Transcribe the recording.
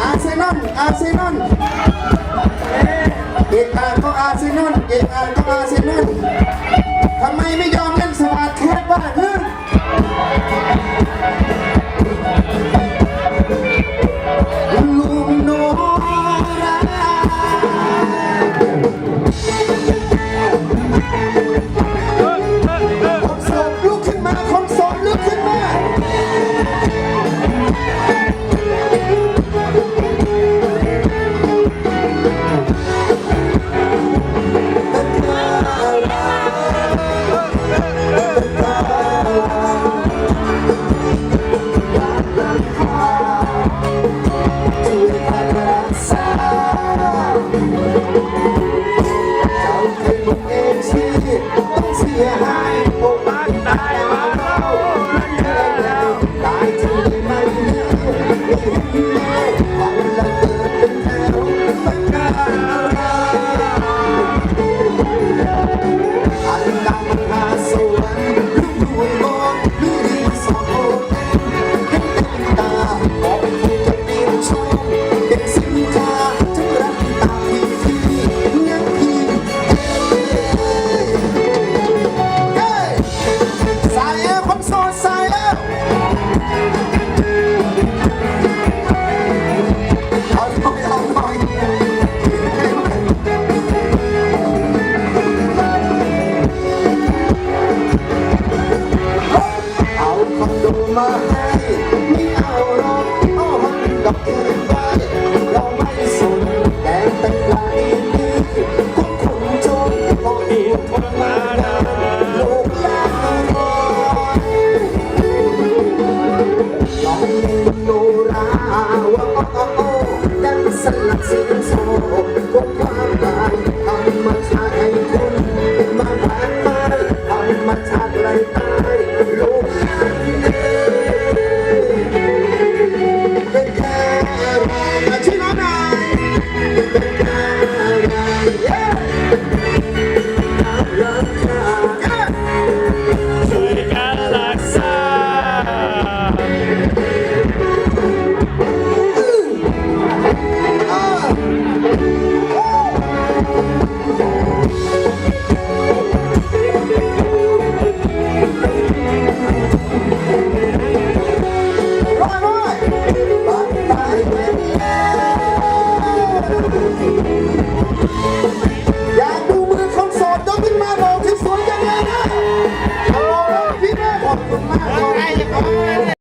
อาร์เซนอลอาร์เซนอลเอกอาร์ก็อาร์เซนอลเอกอาร์ก็อาร์เซนอลทำไมไม่ยอมเล่นสมาร์ทแคทบ้างฮึลุงโนราคนโสดลุกขึ้นมาคนโสด มาให้ไม่เอาหรอกเอาห้อกับเธอไปเราไม่สนแต่เป็นปลนี้ของคนจนก็อีกทนมานานโลกยากรอยลองเล่นโนราว่าโอ้โอ้ดังสลักเสียงโซ่พวกความหมายธรรมชาติให้คุณมาผ่านมาธรรมชาติไหลตาย ค่